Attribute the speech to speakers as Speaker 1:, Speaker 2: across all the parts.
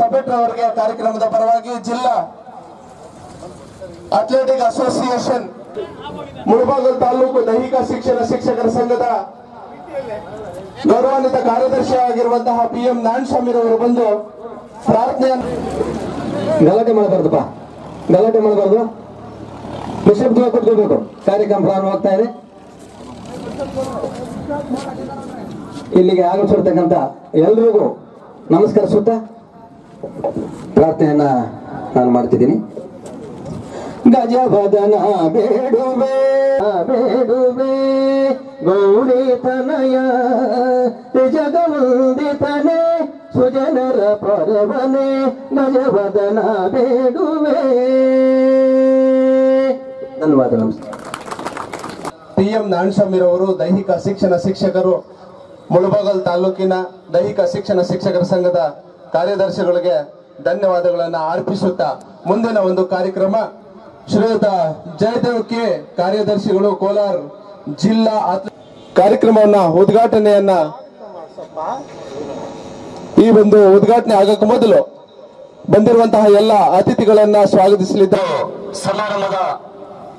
Speaker 1: ಸಬೇಟ್ರ ಅವರಿಗೆ ಕಾರ್ಯಕ್ರಮದ ಪರವಾಗಿ ಜಿಲ್ಲಾ ಅಥ್ಲೆಟಿಕ್ ಅಸೋಸಿಯೇಷನ್ ಮುಳಬಾಗಲ್ ತಾಲೂಕು ದೈಹಿಕ ಶಿಕ್ಷಣ ಶಿಕ್ಷಕರ ಸಂಘದ ಗೌರವಾನ್ವಿತ ಕಾರ್ಯದರ್ಶಿ ಆಗಿರುವಂತಹ ಪಿ ಎಂ ನಾರಾಯಣಸ್ವಾಮಿ ಅವರು ಬಂದು ಪ್ರಾರ್ಥನೆಯನ್ನು
Speaker 2: ಗಲಾಟೆ ಮಾಡಬಾರ್ದಪ್ಪ. ಗಲಾಟೆ ಮಾಡಬಾರ್ದು. ನಿಶಬ್ದವಾಗಿ ಕೂತ್ಕೋಬೇಕು ಕಾರ್ಯಕ್ರಮ ಪ್ರಾರಂಭವಾಗ್ತಾ ಇದೆ. ಇಲ್ಲಿಗೆ ಆಗಮಿಸಿರ್ತಕ್ಕಂಥ ಎಲ್ರಿಗೂ ನಮಸ್ಕರಿಸುತ್ತಾ ಪ್ರಾರ್ಥನೆಯನ್ನ ನಾನು ಮಾಡ್ತಿದ್ದೀನಿ. ಗಜವದನ ಬೇಡುವೆ ಬೇಡುವೆ ಗೌರಿ ತನಯ ಜಗವಂದಿತನೆ ಸುಜನರ ಪರವನೆ, ಗಜವದನ ಬೇಡುವೆ. ಧನ್ಯವಾದ
Speaker 1: ಪಿ ಎಂ ನಾಣಸ್ವಾಮಿರವರು ದೈಹಿಕ ಶಿಕ್ಷಣ ಶಿಕ್ಷಕರು, ಮುಳಬಾಗಲ್ ತಾಲೂಕಿನ ದೈಹಿಕ ಶಿಕ್ಷಣ ಶಿಕ್ಷಕರ ಸಂಘದ ಕಾರ್ಯದರ್ಶಿಗಳಿಗೆ ಧನ್ಯವಾದಗಳನ್ನು ಅರ್ಪಿಸುತ್ತಾ ಮುಂದಿನ ಒಂದು ಕಾರ್ಯಕ್ರಮ ಶ್ರೀಯುತ ಜಯದೇವ್ ಕೆ ಕಾರ್ಯದರ್ಶಿಗಳು ಕೋಲಾರ ಜಿಲ್ಲಾ ಕಾರ್ಯಕ್ರಮವನ್ನ ಉದ್ಘಾಟನೆಯನ್ನ ಈ ಒಂದು ಉದ್ಘಾಟನೆ ಆಗಕ್ಕೆ ಮೊದಲು ಬಂದಿರುವಂತಹ ಎಲ್ಲ ಅತಿಥಿಗಳನ್ನ ಸ್ವಾಗತಿಸಲಿದ್ದಾರೆ
Speaker 3: ಸಮಾರಂಭದ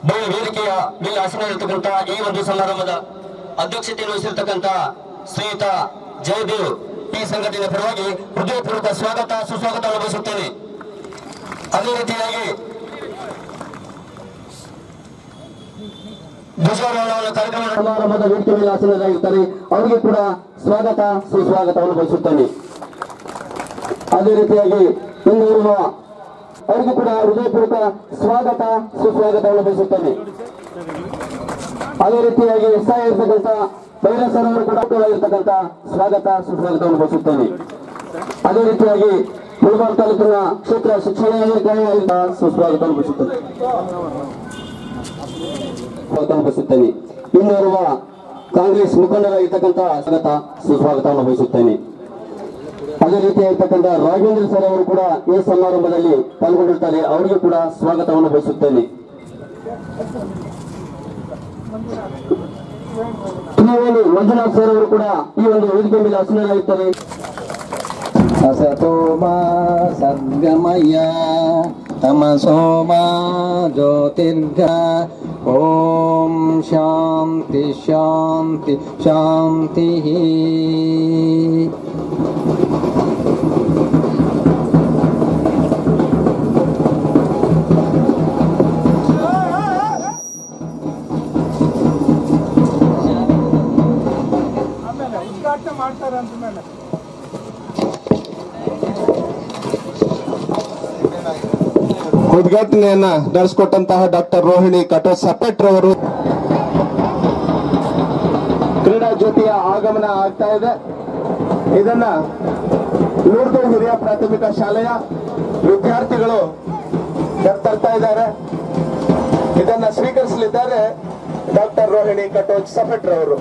Speaker 3: ಬಹು ವೇದಿಕೆಯ ಮೇಲೆ ಆಸನಲ್ಲಿರ್ತಕ್ಕಂಥ ಈ ಒಂದು ಸಮಾರಂಭದ ಅಧ್ಯಕ್ಷತೆ ವಹಿಸಿರ್ತಕ್ಕಂತಹ ಶ್ರೀಯುತ ಜಯದೇವ್ ಈ ಸಂಘಟನೆ ಪರವಾಗಿ ಹೃದಯಪೂರ್ವಕ ಸ್ವಾಗತ ಸುಸ್ವಾಗತವನ್ನು ಬಯಸುತ್ತೇನೆ ಅದೇ ರೀತಿಯಾಗಿ
Speaker 2: ಸಮಾರಂಭದ ವ್ಯಕ್ತಿ ಅವರಿಗೆ ಕೂಡ ಸ್ವಾಗತ ಸುಸ್ವಾಗತವನ್ನು ಬಯಸುತ್ತೇನೆ ಅದೇ ರೀತಿಯಾಗಿ ಇಲ್ಲಿರುವ ಅವರಿಗೂ ಕೂಡ ಹೃದಯಪೂರ್ವಕ ಸ್ವಾಗತ ಸುಸ್ವಾಗತವನ್ನು ಬಯಸುತ್ತೇನೆ ಅದೇ ರೀತಿಯಾಗಿ ಸಹ ಇರ್ತಕ್ಕಂಥ ಭೈರಸರ್ ಅವರು ಕೂಡ ಸ್ವಾಗತ ಸುಸ್ವಾಗತವನ್ನು ಬಯಸುತ್ತೇನೆ ಅದೇ ರೀತಿಯಾಗಿ ಮುಳಬಾರ್ ತಾಲೂಕಿನ ಕ್ಷೇತ್ರ ಶಿಕ್ಷಣಾಧಿಕಾರಿಗಳಿಂದ ಸುಸ್ವಾಗತವನ್ನು ಬಯಸುತ್ತೇನೆ ಸ್ವಾಗತವನ್ನು ಬಯಸುತ್ತೇನೆ ಇನ್ನೋರ್ವ ಕಾಂಗ್ರೆಸ್ ಮುಖಂಡರಾಗಿರ್ತಕ್ಕಂಥ ಸ್ವಾಗತ, ಸುಸ್ವಾಗತವನ್ನು ಬಯಸುತ್ತೇನೆ ಅದೇ ರೀತಿಯಾಗಿರ್ತಕ್ಕಂಥ ರಾಘವೇಂದ್ರ ಸರ್ ಅವರು ಕೂಡ ಈ ಸಮಾರಂಭದಲ್ಲಿ ಪಾಲ್ಗೊಂಡಿರ್ತಾರೆ. ಅವರಿಗೂ ಕೂಡ ಸ್ವಾಗತವನ್ನು ಬಯಸುತ್ತೇನೆ ಟಿವಿ ಮಂಜುನಾಥ್ ಸರ್ ಅವರು ಕೂಡ ಈ ಒಂದು ವೇದಿಕೆ ಮೇಲೆ ಆಸೀನರಾಗಿರ್ತಾರೆ ಅಸತೋಮ ಸರ್ಗಮಯ ತಮಸೋಮ ಜ್ಯೋತಿರ್ಗ ಓಂ ಶಾಂತಿ ಶಾಂತಿ ಶಾಂತಿ
Speaker 1: ಉದ್ಘಾಟನೆಯನ್ನ ನಡೆಸಿಕೊಟ್ಟಂತಹ ಡಾಕ್ಟರ್ ರೋಹಿಣಿ ಕಟೋತ್ ಸಪೆಟ್ರವರು ಕ್ರೀಡಾ ಜ್ಯೋತಿಯ ಆಗಮನ ಆಗ್ತಾ ಇದೆ. ಇದನ್ನ ಲೂರ್ದು ಹಿರಿಯ ಪ್ರಾಥಮಿಕ ಶಾಲೆಯ ವಿದ್ಯಾರ್ಥಿಗಳು ತರ್ತಾ ಇದ್ದಾರೆ. ಇದನ್ನ ಸ್ವೀಕರಿಸಲಿದ್ದಾರೆ ಡಾಕ್ಟರ್ ರೋಹಿಣಿ ಕಟೋಜ್ ಸಫೆಟ್ರವರು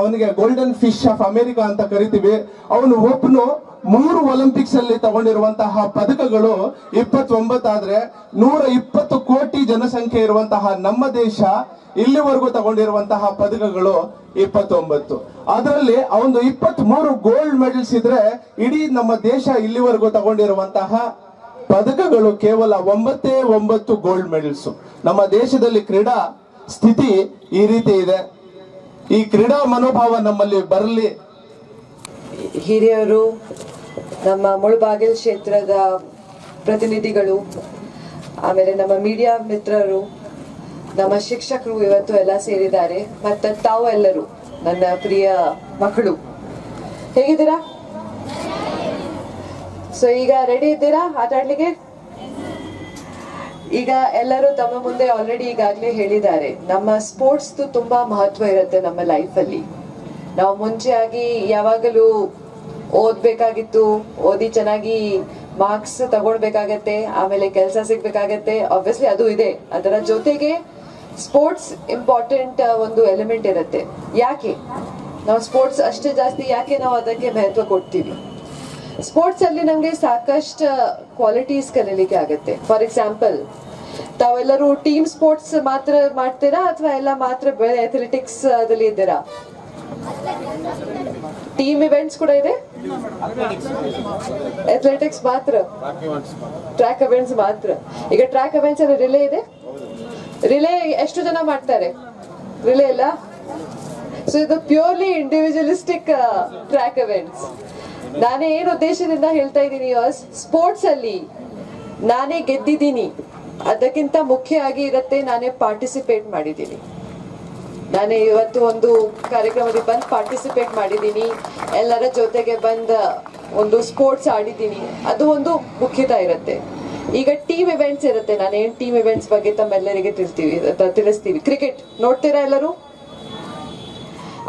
Speaker 1: ಅವನಿಗೆ ಗೋಲ್ಡನ್ ಫಿಶ್ ಆಫ್ ಅಮೆರಿಕಾ ಅಂತ ಕರಿತೀವಿ. ಅವನು ಒಬ್ಬನು ಮೂರು ಒಲಿಂಪಿಕ್ಸ್ ಅಲ್ಲಿ ತಗೊಂಡಿರುವಂತಹ ಪದಕಗಳು ಇಪ್ಪತ್ತೊಂಬತ್ತಾದ್ರೆ ನೂರ ಇಪ್ಪತ್ತು ಕೋಟಿ ಜನಸಂಖ್ಯೆ ಇರುವಂತಹ ನಮ್ಮ ದೇಶ ಇಲ್ಲಿವರೆಗೂ ತಗೊಂಡಿರುವಂತಹ ಪದಕಗಳು ಇಪ್ಪತ್ತೊಂಬತ್ತು. ಅದರಲ್ಲಿ ಅವನು ಇಪ್ಪತ್ತ್ ಮೂರು ಗೋಲ್ಡ್ ಮೆಡಲ್ಸ್ ಇದ್ರೆ ಇಡೀ ನಮ್ಮ ದೇಶ ಇಲ್ಲಿವರೆಗೂ ತಗೊಂಡಿರುವಂತಹ ಪದಕಗಳು ಕೇವಲ ಒಂಬತ್ತೇ ಒಂಬತ್ತು ಗೋಲ್ಡ್ ಮೆಡಲ್ಸ್ ನಮ್ಮ ದೇಶದಲ್ಲಿ ಕ್ರೀಡಾ ಸ್ಥಿತಿ ಈ ರೀತಿ ಇದೆ. ಈ ಕ್ರೀಡಾ ಮನೋಭಾವ ನಮ್ಮಲ್ಲಿ ಬರಲಿ.
Speaker 4: ಹಿರಿಯರು, ನಮ್ಮ ಮುಳಬಾಗಿಲ್ ಕ್ಷೇತ್ರದ ಪ್ರತಿನಿಧಿಗಳು, ಆಮೇಲೆ ನಮ್ಮ ಮೀಡಿಯಾ ಮಿತ್ರರು, ನಮ್ಮ ಶಿಕ್ಷಕರು ಇವತ್ತು ಎಲ್ಲ ಸೇರಿದ್ದಾರೆ, ಮತ್ತೆ ತಾವು ಎಲ್ಲರೂ, ನನ್ನ ಪ್ರಿಯ ಮಕ್ಕಳು. ಹೇಗಿದ್ದೀರಾ? ಸೊ ಈಗ ರೆಡಿ ಇದ್ದೀರಾ ಆಟ ಆಡ್ಲಿಕ್ಕೆ ಈಗ ಎಲ್ಲರೂ ತಮ್ಮ ಮುಂದೆ ಆಲ್ರೆಡಿ ಈಗಾಗಲೇ ಹೇಳಿದ್ದಾರೆ. ನಮ್ಮ ಸ್ಪೋರ್ಟ್ಸ್ ತುಂಬಾ ಮಹತ್ವ ಇರುತ್ತೆ ನಮ್ಮ ಲೈಫಲ್ಲಿ ನಾವು ಮುಂಚೆಯಾಗಿ ಯಾವಾಗಲೂ ಓದ್ಬೇಕಾಗಿತ್ತು, ಓದಿ ಚೆನ್ನಾಗಿ ಮಾರ್ಕ್ಸ್ ತಗೊಳ್ಬೇಕಾಗತ್ತೆ, ಆಮೇಲೆ ಕೆಲಸ ಸಿಗ್ಬೇಕಾಗತ್ತೆ ಆಬ್ವಿಯಸ್ಲಿ ಅದು ಇದೆ. ಅದರ ಜೊತೆಗೆ ಸ್ಪೋರ್ಟ್ಸ್ ಇಂಪಾರ್ಟೆಂಟ್ ಒಂದು ಎಲಿಮೆಂಟ್ ಇರುತ್ತೆ. ಯಾಕೆ? ನಾವು ಸ್ಪೋರ್ಟ್ಸ್ ಅಷ್ಟೇ ಜಾಸ್ತಿ ಯಾಕೆ ನಾವು ಅದಕ್ಕೆ ಮಹತ್ವ ಕೊಡ್ತೀವಿ? ಸ್ಪೋರ್ಟ್ಸ್ ಅಲ್ಲಿ ನಮ್ಗೆ ಸಾಕಷ್ಟು ಕ್ವಾಲಿಟೀಸ್ ಕಲೀಲಿಕ್ಕೆ ಆಗುತ್ತೆ. ಫಾರ್ ಎಕ್ಸಾಂಪಲ್ ತಾವೆಲ್ಲರೂ ಟೀಮ್ ಸ್ಪೋರ್ಟ್ಸ್ ಮಾತ್ರ ಮಾಡ್ತೀರಾ ಅಥವಾ ಎಲ್ಲ ಮಾತ್ರ ಅಥ್ಲೆಟಿಕ್ಸ್ ಅದಲ್ಲಿ ಇದ್ದೀರಾ? ಟೀಮ್ ಇವೆಂಟ್ಸ್ ಕೂಡ ಇದೆ? ಅಥ್ಲೆಟಿಕ್ಸ್ ಮಾತ್ರ? ಟ್ರ್ಯಾಕ್ ಇವೆಂಟ್ಸ್ ಮಾತ್ರ. ಈಗ ಟ್ರ್ಯಾಕ್ ಇವೆಂಟ್ಸ್ ಅಲ್ಲಿ ರಿಲೇ ಇದೆ? ರಿಲೇ ಎಷ್ಟು ಜನ ಮಾಡ್ತಾರೆ? ರಿಲೇ ಇಲ್ಲ ಸೊ ಇದು ಪ್ಯೂರ್ಲಿ ಇಂಡಿವಿಜುವಲಿಸ್ಟಿಕ್ ಟ್ರ್ಯಾಕ್ ಇವೆಂಟ್ಸ್ ನಾನೇ ಏನು ಉದ್ದೇಶದಿಂದ ಹೇಳ್ತಾ ಇದ್ದೀನಿ ಸ್ಪೋರ್ಟ್ಸ್ ಅಲ್ಲಿ ನಾನೇ ಗೆದ್ದಿದ್ದೀನಿ. ಅದಕ್ಕಿಂತ ಮುಖ್ಯ ಆಗಿ ಇರತ್ತೆ ನಾನೇ ಪಾರ್ಟಿಸಿಪೇಟ್ ಮಾಡಿದ್ದೀನಿ. ನಾನೇ ಇವತ್ತು ಒಂದು ಕಾರ್ಯಕ್ರಮದಲ್ಲಿ ಬಂದು ಪಾರ್ಟಿಸಿಪೇಟ್ ಮಾಡಿದ್ದೀನಿ. ಎಲ್ಲರ ಜೊತೆಗೆ ಬಂದ ಒಂದು ಸ್ಪೋರ್ಟ್ಸ್ ಆಡಿದ್ದೀನಿ. ಅದು ಒಂದು ಮುಖ್ಯತ ಇರುತ್ತೆ. ಈಗ ಟೀಮ್ ಇವೆಂಟ್ಸ್ ಇರುತ್ತೆ. ನಾನು ಏನ್ ಟೀಮ್ ಇವೆಂಟ್ಸ್ ಬಗ್ಗೆ ತಮ್ಮೆಲ್ಲರಿಗೆ ತಿಳಿಸ್ತೀವಿ ತಿಳಿಸ್ತೀವಿ. ಕ್ರಿಕೆಟ್ ನೋಡ್ತೀರಾ ಎಲ್ಲರೂ?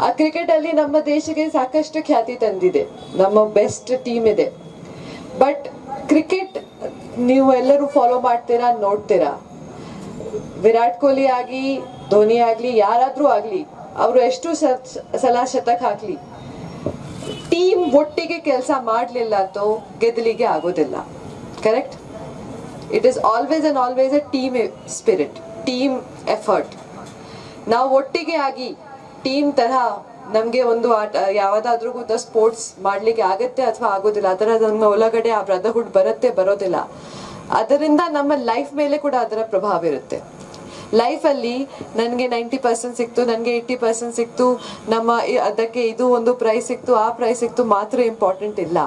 Speaker 4: ಆ ಕ್ರಿಕೆಟ್ ಅಲ್ಲಿ ನಮ್ಮ ದೇಶಕ್ಕೆ ಸಾಕಷ್ಟು ಖ್ಯಾತಿ ತಂದಿದೆ. ನಮ್ಮ ಬೆಸ್ಟ್ ಟೀಮ್ ಇದೆ. ಬಟ್ ಕ್ರಿಕೆಟ್ ನೀವು ಎಲ್ಲರೂ ಫಾಲೋ ಮಾಡ್ತೀರಾ, ನೋಡ್ತೀರಾ? ವಿರಾಟ್ ಕೊಹ್ಲಿ ಆಗಿ ಧೋನಿ ಆಗ್ಲಿ, ಯಾರಾದ್ರೂ ಆಗ್ಲಿ, ಅವರು ಎಷ್ಟು ಸಲ ಶತಕ ಹಾಕ್ಲಿ ಟೀಮ್ ಒಟ್ಟಿಗೆ ಕೆಲಸ ಮಾಡಲಿಲ್ಲ ಅಥವಾ ಗೆದ್ದಲಿಗೆ ಆಗೋದಿಲ್ಲ. Correct it is always and always a team spirit team effort ನಾವು ಒಟ್ಟಿಗೆ ಆಗಿ ಟೀಮ್ ತರಹ ನಮ್ಗೆ ಒಂದು ಆಟ, ಯಾವ್ದಾದ್ರೂ ಕೂಡ ಸ್ಪೋರ್ಟ್ಸ್ ಮಾಡ್ಲಿಕ್ಕೆ ಆಗತ್ತೆ ಅಥವಾ ಆಗೋದಿಲ್ಲ. ಅದರ ನಮ್ಮ ಒಳಗಡೆ ಆ ಬ್ರದರ್ಹುಡ್ ಬರುತ್ತೆ, ಬರೋದಿಲ್ಲ. ಅದರಿಂದ ನಮ್ಮ ಲೈಫ್ ಮೇಲೆ ಕೂಡ ಅದರ ಪ್ರಭಾವ ಇರುತ್ತೆ. ಲೈಫಲ್ಲಿ ನನಗೆ ನೈಂಟಿ ಪರ್ಸೆಂಟ್ ಸಿಕ್ತು, ನನಗೆ ಏಯ್ಟಿ ಪರ್ಸೆಂಟ್ ಸಿಕ್ತು, ನಮ್ಮ ಅದಕ್ಕೆ ಇದು ಒಂದು ಪ್ರೈಸ್ ಸಿಕ್ತು, ಆ ಪ್ರೈಸ್ ಸಿಕ್ತು ಮಾತ್ರ ಇಂಪಾರ್ಟೆಂಟ್ ಇಲ್ಲ.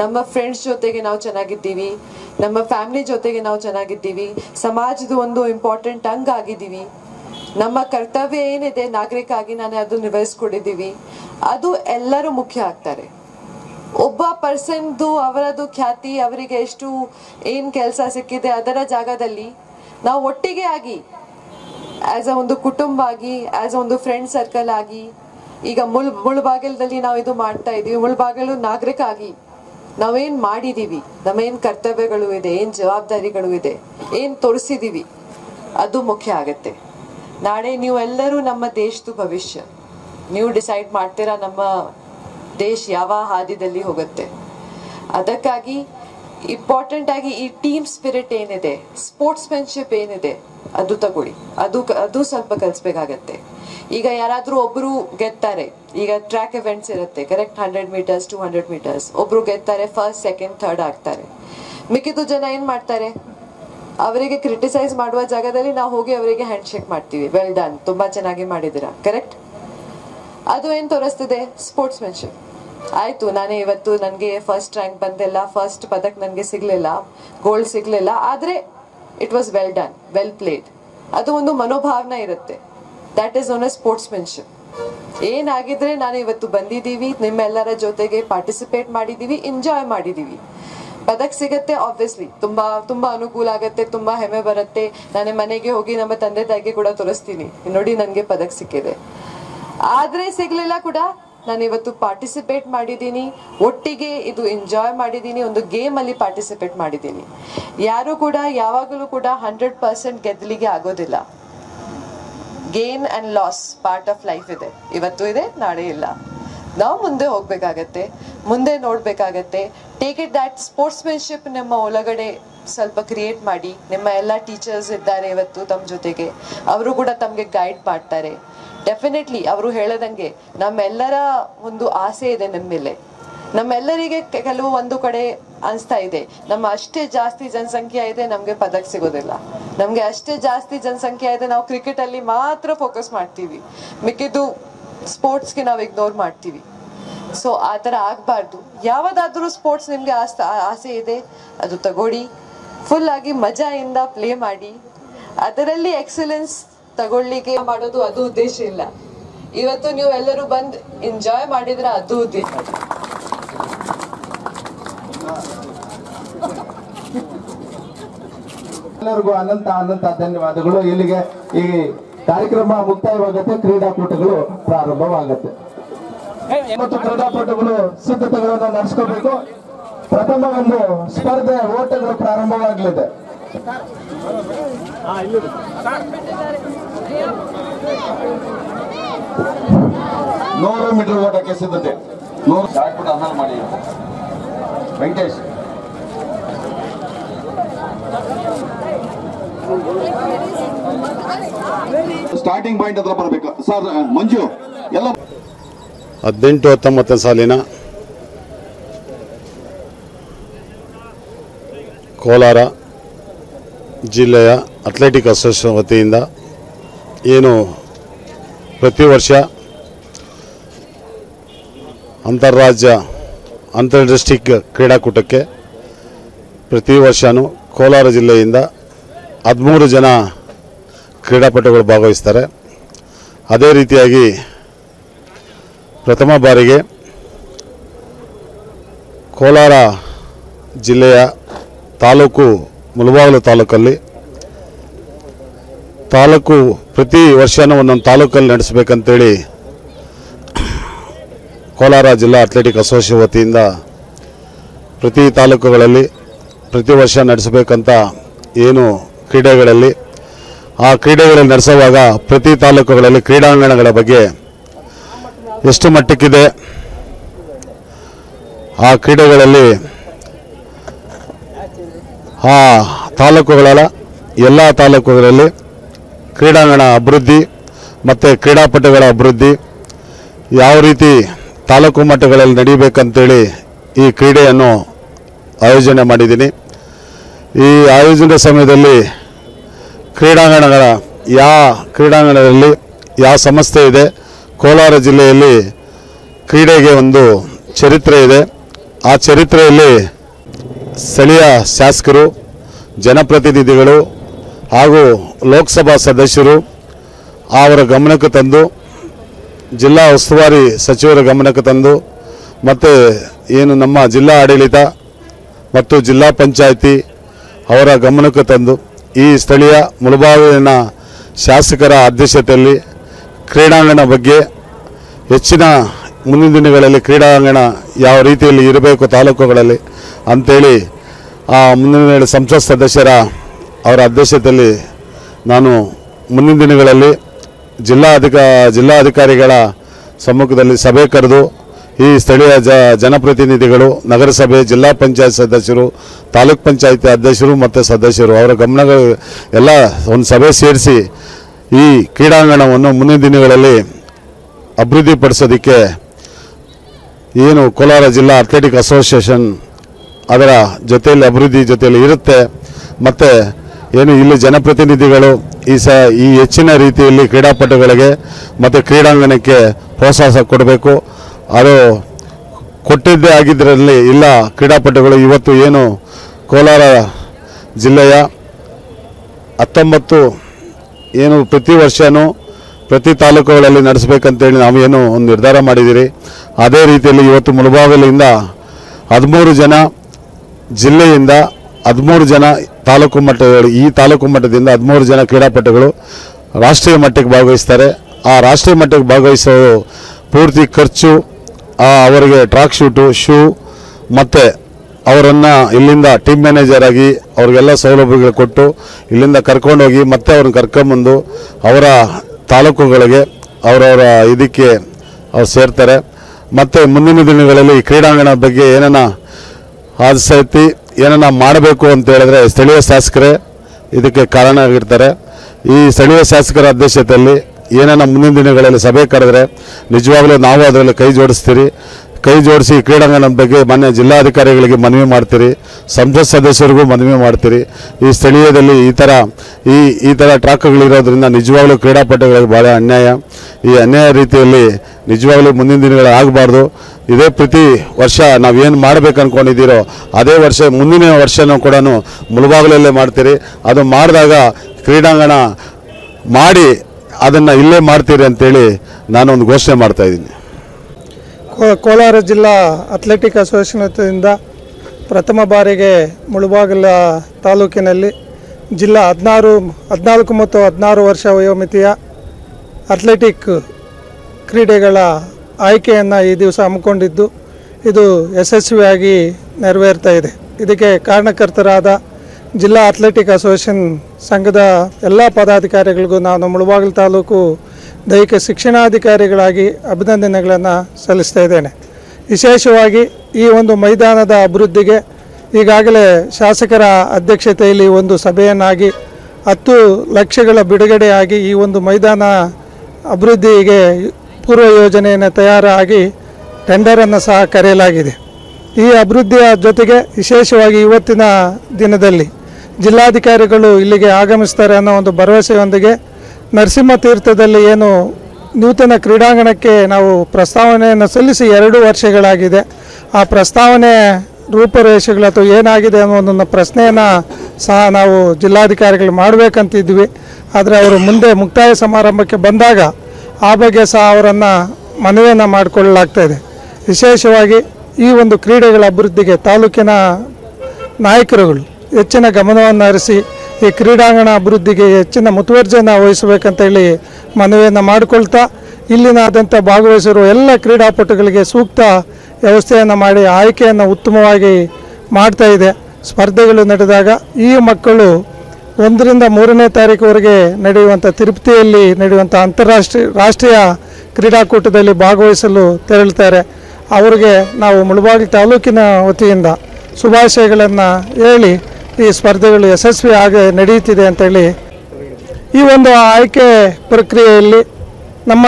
Speaker 4: ನಮ್ಮ ಫ್ರೆಂಡ್ಸ್ ಜೊತೆಗೆ ನಾವು ಚೆನ್ನಾಗಿದ್ದೀವಿ, ನಮ್ಮ ಫ್ಯಾಮಿಲಿ ಜೊತೆಗೆ ನಾವು ಚೆನ್ನಾಗಿದ್ದೀವಿ, ಸಮಾಜದ ಒಂದು ಇಂಪಾರ್ಟೆಂಟ್ ಅಂಗ ಆಗಿದ್ದೀವಿ. ನಮ್ಮ ಕರ್ತವ್ಯ ಏನಿದೆ ನಾಗರಿಕ ಆಗಿ ನಾನು ಅದು ನಿರ್ವಹಿಸ್ಕೊಂಡಿದ್ದೀವಿ ಅದು ಎಲ್ಲರೂ ಮುಖ್ಯ ಆಗ್ತಾರೆ. ಒಬ್ಬ ಪರ್ಸನ್ದು ಅವರದು ಖ್ಯಾತಿ, ಅವರಿಗೆ ಎಷ್ಟು, ಏನು ಕೆಲಸ ಸಿಕ್ಕಿದೆ ಅದರ ಜಾಗದಲ್ಲಿ ನಾವು ಒಟ್ಟಿಗೆ ಆಗಿ ಆ್ಯಸ್ ಅ ಒಂದು ಕುಟುಂಬ ಆಗಿ ಆ್ಯಸ್ ಒಂದು ಫ್ರೆಂಡ್ ಸರ್ಕಲ್ ಆಗಿ, ಈಗ ಮುಳ್, ಮುಳ್ಬಾಗಿಲದಲ್ಲಿ ನಾವು ಇದು ಮಾಡ್ತಾ ಇದೀವಿ ಮುಳ್ಬಾಗಿಲು ನಾಗರಿಕ ಆಗಿ ನಾವೇನ್ ಮಾಡಿದೀವಿ ನಮ್ಮೇನು ಕರ್ತವ್ಯಗಳು ಇದೆ, ಏನು ಜವಾಬ್ದಾರಿಗಳು ಇದೆ, ಏನು ತೋರಿಸಿದೀವಿ ಅದು ಮುಖ್ಯ ಆಗತ್ತೆ. ನಾಳೆ ನೀವು ಎಲ್ಲರೂ ನಮ್ಮ ದೇಶದ ಭವಿಷ್ಯ. ನೀವು ಡಿಸೈಡ್ ಮಾಡ್ತೀರಾ ನಮ್ಮ ದೇಶ ಯಾವ ಹಾದಿದಲ್ಲಿ ಹೋಗುತ್ತೆ. ಅದಕ್ಕಾಗಿ ಇಂಪಾರ್ಟೆಂಟ್ ಆಗಿ ಈ ಟೀಮ್ ಸ್ಪಿರಿಟ್ ಏನಿದೆ ಸ್ಪೋರ್ಟ್ಸ್ಮೆನ್ಶಿಪ್ ಏನಿದೆ, ಅದು ತಗೊಳ್ಳಿ. ಅದು ಅದು ಸ್ವಲ್ಪ ಕಲಿಸ್ಬೇಕಾಗತ್ತೆ. ಈಗ ಯಾರಾದರೂ ಒಬ್ಬರು ಗೆದ್ದಾರೆ ಈಗ ಟ್ರ್ಯಾಕ್ ಇವೆಂಟ್ಸ್ ಇರುತ್ತೆ correct hundred metres two hundred metres ಒಬ್ರು ಗೆದ್ದಾರೆ ಫಸ್ಟ್ ಸೆಕೆಂಡ್ ಥರ್ಡ್ ಆಗ್ತಾರೆ. ಮಿಕ್ಕಿದ್ದು ಜನ ಏನ್ ಮಾಡ್ತಾರೆ? ಅವರಿಗೆ ಕ್ರಿಟಿಸೈಸ್ ಮಾಡುವ ಜಾಗದಲ್ಲಿ ನಾವು ಹೋಗಿ ಅವರಿಗೆ ಹ್ಯಾಂಡ್ ಶೇಕ್ ಮಾಡ್ತೀವಿ. ವೆಲ್ ಡನ್ ತುಂಬಾ ಚೆನ್ನಾಗಿ ಮಾಡಿದಿರಾ ಕರೆಕ್ಟ್ ಅದು ಏನ್ ತೋರಿಸ್ತದೆ? ಸ್ಪೋರ್ಟ್ಸ್ ಮೆನ್ಶಿಪ್ ಆಯ್ತು, ನಾನೇ ಇವತ್ತು ನನಗೆ ಫಸ್ಟ್ ರ್ಯಾಂಕ್ ಬಂದಿಲ್ಲ ಫಸ್ಟ್ ಪದಕ್ ನನಗೆ ಸಿಗ್ಲಿಲ್ಲ ಗೋಲ್ಡ್ ಸಿಗ್ಲಿಲ್ಲ, ಆದ್ರೆ it was well done well played ಅದು ಒಂದು ಮನೋಭಾವನೆ ಇರುತ್ತೆ. That is own a sportsmanship ಏನಾಗಿದ್ರೆ ನಾನು ಇವತ್ತು ಬಂದಿದ್ದೀವಿ, ನಿಮ್ಮೆಲ್ಲರ ಜೊತೆಗೆ ಪಾರ್ಟಿಸಿಪೇಟ್ ಮಾಡಿದ್ದೀವಿ ಎಂಜಾಯ್ ಮಾಡಿದೀವಿ ಪದಕ್ ಸಿಗತ್ತೆ ಆಬ್ವಿಯಸ್ಲಿ ತುಂಬಾ ತುಂಬಾ ಅನುಕೂಲ ಆಗತ್ತೆ, ತುಂಬಾ ಹೆಮ್ಮೆ ಬರುತ್ತೆ. ನಾನೇ ಮನೆಗೆ ಹೋಗಿ ನಮ್ಮ ತಂದೆ, ತಾಯಿಗೆ ಕೂಡ ತೋರಿಸ್ತೀನಿ. ನೋಡಿ ನನಗೆ ಪದಕ್ ಸಿಕ್ಕಿದೆ. ಆದ್ರೆ ಸಿಗ್ಲಿಲ್ಲ ಕೂಡ. ನಾನು ಇವತ್ತು ಪಾರ್ಟಿಸಿಪೇಟ್ ಮಾಡಿದ್ದೀನಿ. ಒಟ್ಟಿಗೆ ಇದು ಎಂಜಾಯ್ ಮಾಡಿದ್ದೀನಿ. ಒಂದು ಗೇಮ್ ಅಲ್ಲಿ ಪಾರ್ಟಿಸಿಪೇಟ್ ಮಾಡಿದ್ದೀನಿ. ಯಾರು ಕೂಡ, ಯಾವಾಗಲೂ ಕೂಡ ಹಂಡ್ರೆಡ್ ಪರ್ಸೆಂಟ್ ಗೆದ್ಲಿಗೆ ಆಗೋದಿಲ್ಲ. Gain and loss part of life ಇದೆ. ಇವತ್ತು ಇದೆ, ನಾಳೆ ಇಲ್ಲ. ನಾವು ಮುಂದೆ ಹೋಗ್ಬೇಕಾಗತ್ತೆ. ಮುಂದೆ ನೋಡ್ಬೇಕಾಗತ್ತೆ. ಟೇಕ್ ಇಟ್ ದ್ಯಾಟ್ ಸ್ಪೋರ್ಟ್ಸ್ಮೆನ್ಶಿಪ್ ನಿಮ್ಮ ಒಳಗಡೆ ಸ್ವಲ್ಪ ಕ್ರಿಯೇಟ್ ಮಾಡಿ, ನಿಮ್ಮ ಎಲ್ಲ ಟೀಚರ್ಸ್ ಇದ್ದಾರೆ ಇವತ್ತು ತಮ್ಮ ಜೊತೆಗೆ, ಅವರು ಕೂಡ ತಮಗೆ ಗೈಡ್ ಮಾಡ್ತಾರೆ. ಡೆಫಿನೆಟ್ಲಿ ಅವರು ಹೇಳದಂಗೆ ನಮ್ಮೆಲ್ಲರ ಒಂದು ಆಸೆ ಇದೆ ನಿಮ್ಮ ಮೇಲೆ. ನಮ್ಮೆಲ್ಲರಿಗೆ ಕೆಲವು ಒಂದು ಕಡೆ ಅನಿಸ್ತಾ ಇದೆ, ನಮ್ಮ ಅಷ್ಟೇ ಜಾಸ್ತಿ ಜನಸಂಖ್ಯೆ ಇದೆ, ನಮಗೆ ಪದಕ ಸಿಗೋದಿಲ್ಲ. ನಮಗೆ ಅಷ್ಟೇ ಜಾಸ್ತಿ ಜನಸಂಖ್ಯೆ ಇದೆ, ನಾವು ಕ್ರಿಕೆಟಲ್ಲಿ ಮಾತ್ರ ಫೋಕಸ್ ಮಾಡ್ತೀವಿ. ಮಿಕ್ಕಿದ್ದು ಸ್ಪೋರ್ಟ್ಸ್ಗೆ ನಾವು ಇಗ್ನೋರ್ ಮಾಡ್ತೀವಿ. ಸೊ ಆ ಥರ ಆಗಬಾರ್ದು. ಯಾವುದಾದ್ರೂ ಸ್ಪೋರ್ಟ್ಸ್ ನಿಮಗೆ ಆಸ್ತ, ಆಸೆ ಇದೆ, ಅದು ತಗೊಳ್ಳಿ. ಫುಲ್ ಆಗಿ ಮಜಾಯಿಂದ ಪ್ಲೇ ಮಾಡಿ. ಅದರಲ್ಲಿ ಎಕ್ಸಲೆನ್ಸ್ ತಗೊಳ್ಳಿಕ್ಕೆ ಮಾಡೋದು ಅದು ಉದ್ದೇಶ ಇಲ್ಲ. ಇವತ್ತು ನೀವು ಎಲ್ಲರೂ ಬಂದು ಎಂಜಾಯ್ ಮಾಡಿದ್ರೆ ಅದು ಉದ್ದೇಶ.
Speaker 1: ಎಲ್ಲರಿಗೂ ಅನಂತ ಅನಂತ ಧನ್ಯವಾದಗಳು. ಇಲ್ಲಿಗೆ ಈ ಕಾರ್ಯಕ್ರಮ ಮುಕ್ತಾಯವಾಗುತ್ತೆ. ಕ್ರೀಡಾಕೂಟಗಳು ಪ್ರಾರಂಭವಾಗುತ್ತೆ. ಮತ್ತು ಕ್ರೀಡಾಪಟುಗಳು ಸಿದ್ಧತೆಗಳನ್ನು ನಡೆಸ್ಕೋಬೇಕು. ಪ್ರಥಮ ಒಂದು ಸ್ಪರ್ಧೆ ಓಟಗಳು ಪ್ರಾರಂಭವಾಗಲಿದೆ. ನೂರು ಮೀಟರ್ ಓಟಕ್ಕೆ ಸಿದ್ಧತೆ. ನೂರು
Speaker 2: ಶಾರ್ಟ್ಪುಟ್ ಅನ್ನ ಮಾಡಿ. ವೆಂಕಟೇಶ್.
Speaker 5: ಸ್ಟಾರ್ಟಿಂಗ್ ಪಾಯಿಂಟ್ ಹತ್ರ ಬರಬೇಕು. ಸರ್, ಮಂಜು, ಎಲ್ಲ
Speaker 6: ಹದಿನೆಂಟು ಹತ್ತೊಂಬತ್ತನೇ ಸಾಲಿನ ಕೋಲಾರ ಜಿಲ್ಲೆಯ ಅಥ್ಲೆಟಿಕ್ ಅಸೋಸಿಯೇಷನ್ ವತಿಯಿಂದ ಏನು ಪ್ರತಿ ವರ್ಷ ಅಂತಾರಾಜ್ಯ ಅಂತರ್ ಡಿಸ್ಟಿಕ್ ಕ್ರೀಡಾಕೂಟಕ್ಕೆ ಪ್ರತಿ ವರ್ಷವೂ ಕೋಲಾರ ಜಿಲ್ಲೆಯಿಂದ ಹದಿಮೂರು ಜನ ಕ್ರೀಡಾಪಟುಗಳು ಭಾಗವಹಿಸ್ತಾರೆ. ಅದೇ ರೀತಿಯಾಗಿ ಪ್ರಥಮ ಬಾರಿಗೆ ಕೋಲಾರ ಜಿಲ್ಲೆಯ ತಾಲೂಕು ಮುಳಬಾಗಿಲು ತಾಲೂಕಲ್ಲಿ ತಾಲೂಕು ಪ್ರತಿ ವರ್ಷನೂ ಒಂದೊಂದು ತಾಲೂಕಲ್ಲಿ ನಡೆಸಬೇಕಂತೇಳಿ ಕೋಲಾರ ಜಿಲ್ಲಾ ಅಥ್ಲೆಟಿಕ್ ಅಸೋಸಿಯೇಷನ್ ವತಿಯಿಂದ ಪ್ರತಿ ತಾಲೂಕುಗಳಲ್ಲಿ ಪ್ರತಿ ವರ್ಷ ನಡೆಸಬೇಕಂತ ಏನು ಕ್ರೀಡೆಗಳಲ್ಲಿ ಆ ಕ್ರೀಡೆಗಳಲ್ಲಿ ನಡೆಸುವಾಗ ಪ್ರತಿ ತಾಲೂಕುಗಳಲ್ಲಿ ಕ್ರೀಡಾಂಗಣಗಳ ಬಗ್ಗೆ ಎಷ್ಟು ಮಟ್ಟಕ್ಕಿದೆ? ಆ ಕ್ರೀಡೆಗಳಲ್ಲಿ ಆ ತಾಲೂಕುಗಳಲ್ಲ, ಎಲ್ಲ ತಾಲೂಕುಗಳಲ್ಲಿ ಕ್ರೀಡಾಂಗಣ ಅಭಿವೃದ್ಧಿ ಮತ್ತು ಕ್ರೀಡಾಪಟುಗಳ ಅಭಿವೃದ್ಧಿ ಯಾವ ರೀತಿ ತಾಲೂಕು ಮಟ್ಟಗಳಲ್ಲಿ ನಡೀಬೇಕಂತೇಳಿ ಈ ಕ್ರೀಡೆಯನ್ನು ಆಯೋಜನೆ ಮಾಡಿದ್ದೀನಿ. ಈ ಆಯೋಜನೆ ಸಮಯದಲ್ಲಿ ಕ್ರೀಡಾಂಗಣಗಳ ಯಾವ ಕ್ರೀಡಾಂಗಣದಲ್ಲಿ ಯಾವ ಸಮಸ್ಯೆ ಇದೆ ಕೋಲಾರ ಜಿಲ್ಲೆಯಲ್ಲಿ ಕ್ರೀಡೆಗೆ ಒಂದು ಚರಿತ್ರೆ ಇದೆ. ಆ ಚರಿತ್ರೆಯಲ್ಲಿ ಸ್ಥಳೀಯ ಶಾಸಕರು, ಜನಪ್ರತಿನಿಧಿಗಳು ಹಾಗೂ ಲೋಕಸಭಾ ಸದಸ್ಯರು ಅವರ ಗಮನಕ್ಕೆ ತಂದು, ಜಿಲ್ಲಾ ಉಸ್ತುವಾರಿ ಸಚಿವರ ಗಮನಕ್ಕೆ ತಂದು, ಮತ್ತು ಏನು ನಮ್ಮ ಜಿಲ್ಲಾ ಆಡಳಿತ ಮತ್ತು ಜಿಲ್ಲಾ ಪಂಚಾಯಿತಿ ಅವರ ಗಮನಕ್ಕೆ ತಂದು, ಈ ಸ್ಥಳೀಯ ಮುಳಬಾಗಿಲಿನ ಶಾಸಕರ ಅಧ್ಯಕ್ಷತೆಯಲ್ಲಿ ಕ್ರೀಡಾಂಗಣ ಬಗ್ಗೆ ಹೆಚ್ಚಿನ ಮುಂದಿನ ದಿನಗಳಲ್ಲಿ ಕ್ರೀಡಾಂಗಣ ಯಾವ ರೀತಿಯಲ್ಲಿ ಇರಬೇಕು, ತಾಲೂಕುಗಳಲ್ಲಿ ಅಂಥೇಳಿ ಆ ಮುಂದಿನ ದಿನಗಳ ಸಂಸತ್ ಸದಸ್ಯರ ಅವರ ಅಧ್ಯಕ್ಷತೆಯಲ್ಲಿ ನಾನು ಮುಂದಿನ ದಿನಗಳಲ್ಲಿ ಜಿಲ್ಲಾಧಿಕ ಜಿಲ್ಲಾಧಿಕಾರಿಗಳ ಸಮ್ಮುಖದಲ್ಲಿ ಸಭೆ ಕರೆದು ಈ ಸ್ಥಳೀಯ ಜ, ಜನಪ್ರತಿನಿಧಿಗಳು, ನಗರಸಭೆ, ಜಿಲ್ಲಾ ಪಂಚಾಯತ್ ಸದಸ್ಯರು, ತಾಲೂಕ್ ಪಂಚಾಯತಿ ಅಧ್ಯಕ್ಷರು ಮತ್ತು ಸದಸ್ಯರು ಅವರ ಗಮನಗಳು ಎಲ್ಲ ಒಂದು ಸಭೆ ಸೇರಿಸಿ ಈ ಕ್ರೀಡಾಂಗಣವನ್ನು ಮುಂದಿನ ದಿನಗಳಲ್ಲಿ ಅಭಿವೃದ್ಧಿಪಡಿಸೋದಕ್ಕೆ ಏನು ಕೋಲಾರ ಜಿಲ್ಲಾ ಅಥ್ಲೆಟಿಕ್ ಅಸೋಸಿಯೇಷನ್ ಅದರ ಜೊತೆಯಲ್ಲಿ ಅಭಿವೃದ್ಧಿ ಜೊತೆಯಲ್ಲಿ ಇರುತ್ತೆ. ಮತ್ತು ಏನು ಇಲ್ಲಿ ಜನಪ್ರತಿನಿಧಿಗಳು ಈ ಸ ಈ ಹೆಚ್ಚಿನ ರೀತಿಯಲ್ಲಿ ಕ್ರೀಡಾಪಟುಗಳಿಗೆ ಮತ್ತು ಕ್ರೀಡಾಂಗಣಕ್ಕೆ ಪ್ರೋತ್ಸಾಹ ಕೊಡಬೇಕು. ಅದು ಕೊಟ್ಟಿದ್ದೇ ಆಗಿದ್ದರಲ್ಲಿ ಇಲ್ಲ ಕ್ರೀಡಾಪಟುಗಳು ಇವತ್ತು ಏನು ಕೋಲಾರ ಜಿಲ್ಲೆಯ ಹತ್ತೊಂಬತ್ತು ಏನು ಪ್ರತಿ ವರ್ಷವೂ ಪ್ರತಿ ತಾಲೂಕುಗಳಲ್ಲಿ ನಡೆಸಬೇಕಂತೇಳಿ ನಾವು ಏನು ಒಂದು ನಿರ್ಧಾರ ಮಾಡಿದ್ದೀರಿ. ಅದೇ ರೀತಿಯಲ್ಲಿ ಇವತ್ತು ಮುಳಬಾಗಿಲಿಂದ ಹದಿಮೂರು ಜನ ಜಿಲ್ಲೆಯಿಂದ ಹದಿಮೂರು ಜನ ತಾಲೂಕು ಮಟ್ಟಗಳು ಈ ತಾಲೂಕು ಮಟ್ಟದಿಂದ ಹದಿಮೂರು ಜನ ಕ್ರೀಡಾಪಟುಗಳು ರಾಷ್ಟ್ರೀಯ ಮಟ್ಟಕ್ಕೆ ಭಾಗವಹಿಸ್ತಾರೆ. ಆ ರಾಷ್ಟ್ರೀಯ ಮಟ್ಟಕ್ಕೆ ಭಾಗವಹಿಸೋ ಪೂರ್ತಿ ಖರ್ಚು ಅವರಿಗೆ ಟ್ರಾಕ್ ಶೂಟು ಶೂ ಮತ್ತು ಅವರನ್ನು ಇಲ್ಲಿಂದ ಟೀಮ್ ಮ್ಯಾನೇಜರ್ ಆಗಿ ಅವ್ರಿಗೆಲ್ಲ ಸೌಲಭ್ಯಗಳು ಕೊಟ್ಟು ಇಲ್ಲಿಂದ ಕರ್ಕೊಂಡೋಗಿ ಮತ್ತೆ ಅವ್ರನ್ನ ಕರ್ಕೊಂಬಂದು ಅವರ ತಾಲೂಕುಗಳಿಗೆ ಅವರವರ ಇದಕ್ಕೆ ಅವ್ರು ಸೇರ್ತಾರೆ. ಮತ್ತು ಮುಂದಿನ ದಿನಗಳಲ್ಲಿ ಈ ಕ್ರೀಡಾಂಗಣ ಬಗ್ಗೆ ಏನನ್ನ ಆದಿಸೈತಿ ಏನನ್ನ ಮಾಡಬೇಕು ಅಂತ ಹೇಳಿದ್ರೆ ಸ್ಥಳೀಯ ಶಾಸಕರೇ ಇದಕ್ಕೆ ಕಾರಣ ಆಗಿರ್ತಾರೆ. ಈ ಸ್ಥಳೀಯ ಶಾಸಕರ ಅಧ್ಯಕ್ಷತೆಯಲ್ಲಿ ಏನನ್ನ ಮುಂದಿನ ದಿನಗಳಲ್ಲಿ ಸಭೆ ಕರೆದ್ರೆ ನಿಜವಾಗ್ಲೂ ನಾವು ಅದರಲ್ಲಿ ಕೈ ಜೋಡಿಸ್ತೀರಿ. ಕೈ ಜೋಡಿಸಿ ಕ್ರೀಡಾಂಗಣದ ಬಗ್ಗೆ ಮಾನ್ಯ ಜಿಲ್ಲಾಧಿಕಾರಿಗಳಿಗೆ ಮನವಿ ಮಾಡ್ತೀರಿ, ಸಂಸತ್ ಸದಸ್ಯರಿಗೂ ಮನವಿ ಮಾಡ್ತೀರಿ. ಈ ಸ್ಥಳೀಯದಲ್ಲಿ ಈ ಥರ ಈ ಈ ಥರ ಟ್ರಾಕ್ಗಳಿರೋದ್ರಿಂದ ನಿಜವಾಗ್ಲೂ ಕ್ರೀಡಾಪಟುಗಳಿಗೆ ಭಾಳ ಅನ್ಯಾಯ. ಈ ಅನ್ಯಾಯ ರೀತಿಯಲ್ಲಿ ನಿಜವಾಗ್ಲೂ ಮುಂದಿನ ದಿನಗಳು ಆಗಬಾರ್ದು. ಇದೇ ಪ್ರತಿ ವರ್ಷ ನಾವೇನು ಮಾಡಬೇಕು ಅಂದ್ಕೊಂಡಿದ್ದೀರೋ ಅದೇ ವರ್ಷ, ಮುಂದಿನ ವರ್ಷನೂ ಕೂಡ ಮುಳುಬಾಗಲಲ್ಲೇ ಮಾಡ್ತೀರಿ. ಅದು ಮಾಡಿದಾಗ ಕ್ರೀಡಾಂಗಣ ಮಾಡಿ ಅದನ್ನು ಇಲ್ಲೇ ಮಾಡ್ತೀರಿ ಅಂತೇಳಿ ಒಂದು ಘೋಷಣೆ ಮಾಡ್ತಾ ಇದ್ದೀನಿ.
Speaker 7: ಕೋ- ಕೋಲಾರ ಜಿಲ್ಲಾ ಅಥ್ಲೆಟಿಕ್ ಅಸೋಸಿಯೇಷನ್ ವತಿಯಿಂದ ಪ್ರಥಮ ಬಾರಿಗೆ ಮುಳುಬಾಗಿಲ ತಾಲೂಕಿನಲ್ಲಿ ಜಿಲ್ಲಾ ಹದಿನಾರು, ಹದಿನಾಲ್ಕು ಮತ್ತು ಹದಿನಾರು ವರ್ಷ ವಯೋಮಿತಿಯ ಅಥ್ಲೆಟಿಕ್ ಕ್ರೀಡೆಗಳ ಆಯ್ಕೆಯನ್ನು ಈ ದಿವಸ ಹಮ್ಮಿಕೊಂಡಿದ್ದು, ಇದು ಯಶಸ್ವಿಯಾಗಿ ನೆರವೇರ್ತಾ ಇದೆ. ಇದಕ್ಕೆ ಕಾರಣಕರ್ತರಾದ ಜಿಲ್ಲಾ ಅಥ್ಲೆಟಿಕ್ ಅಸೋಸಿಯೇಷನ್ ಸಂಘದ ಎಲ್ಲ ಪದಾಧಿಕಾರಿಗಳಿಗೂ ನಾನು ಮುಳುಬಾಗಿಲು ತಾಲೂಕು ದೈಹಿಕ ಶಿಕ್ಷಣಾಧಿಕಾರಿಗಳಾಗಿ ಅಭಿನಂದನೆಗಳನ್ನು ಸಲ್ಲಿಸ್ತಾ ಇದ್ದೇನೆ. ವಿಶೇಷವಾಗಿ ಈ ಒಂದು ಮೈದಾನದ ಅಭಿವೃದ್ಧಿಗೆ ಈಗಾಗಲೇ ಶಾಸಕರ ಅಧ್ಯಕ್ಷತೆಯಲ್ಲಿ ಒಂದು ಸಭೆಯನ್ನಾಗಿ ಹತ್ತು ಲಕ್ಷಗಳ ಬಿಡುಗಡೆಯಾಗಿ ಈ ಒಂದು ಮೈದಾನ ಅಭಿವೃದ್ಧಿಗೆ ಪೂರ್ವ ಯೋಜನೆಯನ್ನು ತಯಾರಾಗಿ ಟೆಂಡರನ್ನು ಸಹ ಕರೆಯಲಾಗಿದೆ. ಈ ಅಭಿವೃದ್ಧಿಯ ಜೊತೆಗೆ ವಿಶೇಷವಾಗಿ ಇವತ್ತಿನ ದಿನದಲ್ಲಿ ಜಿಲ್ಲಾಧಿಕಾರಿಗಳು ಇಲ್ಲಿಗೆ ಆಗಮಿಸ್ತಾರೆ ಅನ್ನೋ ಒಂದು ಭರವಸೆಯೊಂದಿಗೆ ನರಸಿಂಹ ತೀರ್ಥದಲ್ಲಿ ಏನು ನೂತನ ಕ್ರೀಡಾಂಗಣಕ್ಕೆ ನಾವು ಪ್ರಸ್ತಾವನೆಯನ್ನು ಸಲ್ಲಿಸಿ ಎರಡು ವರ್ಷಗಳಾಗಿದೆ. ಆ ಪ್ರಸ್ತಾವನೆ ರೂಪರೇಷೆಗಳು ಅಥವಾ ಏನಾಗಿದೆ ಅನ್ನೋ ಒಂದು ಪ್ರಶ್ನೆಯನ್ನು ಸಹ ನಾವು ಜಿಲ್ಲಾಧಿಕಾರಿಗಳು ಮಾಡಬೇಕಂತಿದ್ವಿ. ಆದರೆ ಅವರು ಮುಂದೆ ಮುಕ್ತಾಯ ಸಮಾರಂಭಕ್ಕೆ ಬಂದಾಗ ಆ ಬಗ್ಗೆ ಸಹ ಅವರನ್ನು ಮನವಿಯನ್ನು ಮಾಡಿಕೊಳ್ಳಲಾಗ್ತಾ ಇದೆ. ವಿಶೇಷವಾಗಿ ಈ ಒಂದು ಕ್ರೀಡೆಗಳ ಅಭಿವೃದ್ಧಿಗೆ ತಾಲೂಕಿನ ನಾಯಕರುಗಳು ಹೆಚ್ಚಿನ ಗಮನವನ್ನು ಹರಿಸಿ ಈ ಕ್ರೀಡಾಂಗಣ ಅಭಿವೃದ್ಧಿಗೆ ಹೆಚ್ಚಿನ ಮುತುವರ್ಜಿಯನ್ನು ವಹಿಸಬೇಕಂತ ಹೇಳಿ ಮನವಿಯನ್ನು ಮಾಡಿಕೊಳ್ತಾ ಇಲ್ಲಿನಾದಂಥ ಭಾಗವಹಿಸಿರುವ ಎಲ್ಲ ಕ್ರೀಡಾಪಟುಗಳಿಗೆ ಸೂಕ್ತ ವ್ಯವಸ್ಥೆಯನ್ನು ಮಾಡಿ ಆಯ್ಕೆಯನ್ನು ಉತ್ತಮವಾಗಿ ಮಾಡ್ತಾ ಇದೆ. ಸ್ಪರ್ಧೆಗಳು ನಡೆದಾಗ ಈ ಮಕ್ಕಳು ಒಂದರಿಂದ ಮೂರನೇ ತಾರೀಕುವರೆಗೆ ನಡೆಯುವಂಥ ತಿರುಪತಿಯಲ್ಲಿ ನಡೆಯುವಂಥ ಅಂತಾರಾಷ್ಟ್ರೀಯ ರಾಷ್ಟ್ರೀಯ ಕ್ರೀಡಾಕೂಟದಲ್ಲಿ ಭಾಗವಹಿಸಲು ತೆರಳುತ್ತಾರೆ. ಅವರಿಗೆ ನಾವು ಮುಳಬಾಗಿಲು ತಾಲೂಕಿನ ವತಿಯಿಂದ ಶುಭಾಶಯಗಳನ್ನು ಹೇಳಿ ಈ ಸ್ಪರ್ಧೆಗಳು ಯಶಸ್ವಿ ಆಗಿ ನಡೆಯುತ್ತಿದೆ ಅಂತೇಳಿ ಈ ಒಂದು ಆಯ್ಕೆ ಪ್ರಕ್ರಿಯೆಯಲ್ಲಿ ನಮ್ಮ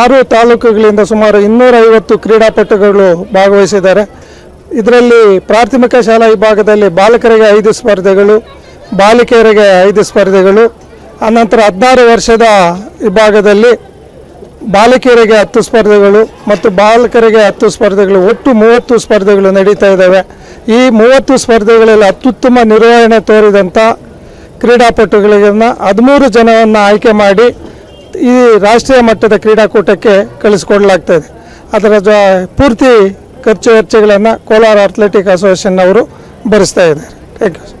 Speaker 7: ಆರು ತಾಲೂಕುಗಳಿಂದ ಸುಮಾರು ಇನ್ನೂರೈವತ್ತು ಕ್ರೀಡಾಪಟುಗಳು ಭಾಗವಹಿಸಿದ್ದಾರೆ. ಇದರಲ್ಲಿ ಪ್ರಾಥಮಿಕ ಶಾಲಾ ವಿಭಾಗದಲ್ಲಿ ಬಾಲಕರಿಗೆ ಐದು ಸ್ಪರ್ಧೆಗಳು, ಬಾಲಿಕೆಯರಿಗೆ ಐದು ಸ್ಪರ್ಧೆಗಳು, ಆನಂತರ ಹದಿನಾರು ವರ್ಷದ ವಿಭಾಗದಲ್ಲಿ ಬಾಲಕಿಯರಿಗೆ ಹತ್ತು ಸ್ಪರ್ಧೆಗಳು ಮತ್ತು ಬಾಲಕರಿಗೆ ಹತ್ತು ಸ್ಪರ್ಧೆಗಳು, ಒಟ್ಟು ಮೂವತ್ತು ಸ್ಪರ್ಧೆಗಳು ನಡೀತಾ ಇದ್ದಾವೆ. ಈ ಮೂವತ್ತು ಸ್ಪರ್ಧೆಗಳಲ್ಲಿ ಅತ್ಯುತ್ತಮ ನಿರ್ವಹಣೆ ತೋರಿದಂಥ ಕ್ರೀಡಾಪಟುಗಳಿಗನ್ನು ಹದಿಮೂರು ಜನವನ್ನು ಆಯ್ಕೆ ಮಾಡಿ ಈ ರಾಷ್ಟ್ರೀಯ ಮಟ್ಟದ ಕ್ರೀಡಾಕೂಟಕ್ಕೆ ಕಳಿಸ್ಕೊಡ್ಲಾಗ್ತದೆ ಅದರ ಜ ಪೂರ್ತಿ ಖರ್ಚು ವೆಚ್ಚಗಳನ್ನು ಕೋಲಾರ ಅಥ್ಲೆಟಿಕ್ ಅಸೋಸಿಯೇಷನ್ ಅವರು ಭರಿಸ್ತಾ ಇದ್ದಾರೆ. Thank you